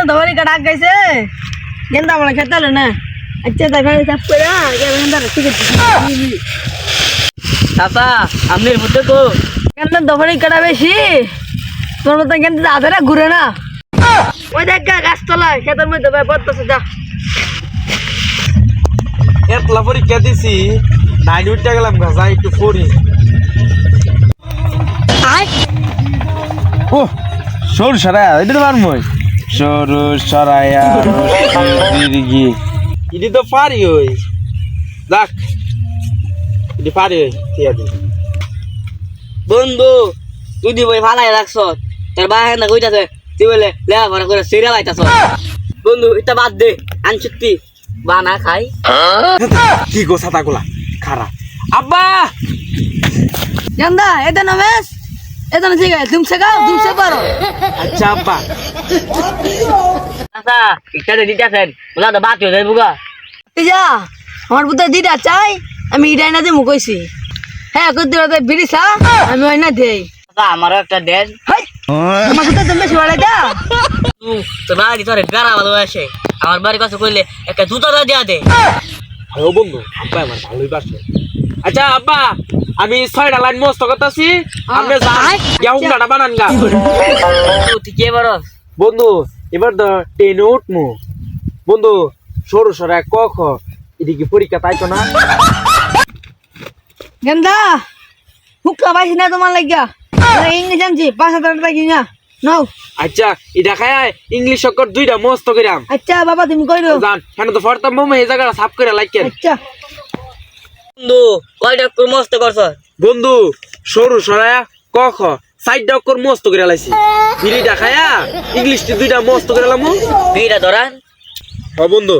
না ধরে কাটা গাইছে? গেন্দা বলে খেতে হলো না। আচ্ছা তাই ভাই সাফ করে গেন্দা ঠিক আছে। চাচা আমনের বুদ্ধে তো গেন্দা ধরে কাটা বেশি? তোর মতো গেন্দা আধারা ঘুরে না। ওই দেখ গা গাছতলায় খেতের মধ্যে ভাই পড়তেছে যা। এতলা পরীক্ষা দিছি? নাইন উঠতে গেলাম গাছা একটু পড়ি। ও সরু সরায়া এটা তো পারমই সরু সরায়া দিরগি ইডি তো পারি ওই। যাক ইডি পারি ওই ঠিক আছে। বন্ধু তুই দি বই ফালাই রাখছ তোর বাহে না কইতাছে তুই বলে লেয়া ভরা করে সিরিয়াল আইতাছ বন্ধু এটা বাদ দে আনছুতি বানা খাই। কি গো ছাতা গুলা খারা আব্বা! গেন্দা এটা না বেশ এটা না ঠিক আছে তুমি শেখাও তুমি শেখারো আচ্ছা ইচ্ছাতে দিতেছেন বলা তো বাদ হয়ে যাইব গা যা আমার বুদ্ধ দিটা চাই আমি ইটাই না দিয়ে কইছি। হ্যাঁ বিড়িসা আমি ওই না দেই। চাচা আমারও একটা দেন। হাই আমার সাথে তুমি বেশি বাড়াই দা তোর বাড়ি তোর বেড়া ভালো আসে আমার বাড়ির কাছে কইলে একটা জুতা দিয়া দে। হ্যালো বন্ধু আব্বা আমার ভালোই বাসে। আচ্ছা আব্বা আমি ছয়টা লাইন মস্ত করতেছি আপনি হুন্ডাটা বানান গা। তুই কে বড় বন্ধু এবার তো ট্রেনে উঠমু। বন্ধু সরু সরা ক খ। এদিকে পরীক্ষা তাইতো না। গেন্দা হুক্কা পাইছি না তোমার লাগিয়া। ইংলিশ আনছি পাঁচ হাজার টাকা কিনা। নাও। আচ্ছা এটা খায় ইংলিশ অক্ষর দুইটা মস্ত করিলাম আচ্ছা বাবা তুমি কইরো। জান কেন তো ফরতাম মোমো এই জায়গাটা সাফ করে লাইকেন আচ্ছা। বন্ধু কয়টা করে মস্ত করছ বন্ধু সরু সরা ক খ সাইডটা অক্ষর মস্ত করে লাইছি বিড়িটা খায়া ইংলিশটি দুইটা মস্ত করে লামু বিড়া ধরান হ বন্ধু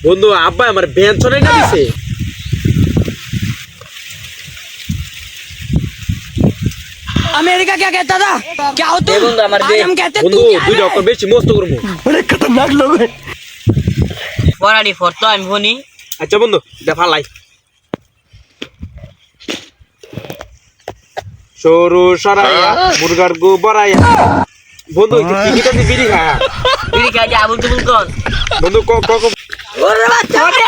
বন্ধু আব্বা আমার ভ্যান চলে না দিছে अमेरिका क्या कहता था क्या हो दे बंदा, हमारे आज दे। हम कहते বন্ধু तू क्या है দুইটা অক্ষর বেশি মস্ত করবো পড়ানি ফটো আমি শুনি আচ্ছা বন্ধু দেখা লাই সরু সরাইয়া হ্যাঁ। মুরগার গু বড়াইয়া বন্ধু টিকিটা দি বিড়ি খা। বিড়ি খা যা বন্ধু বন্ধু ক ক ওরে বাচ্চা রে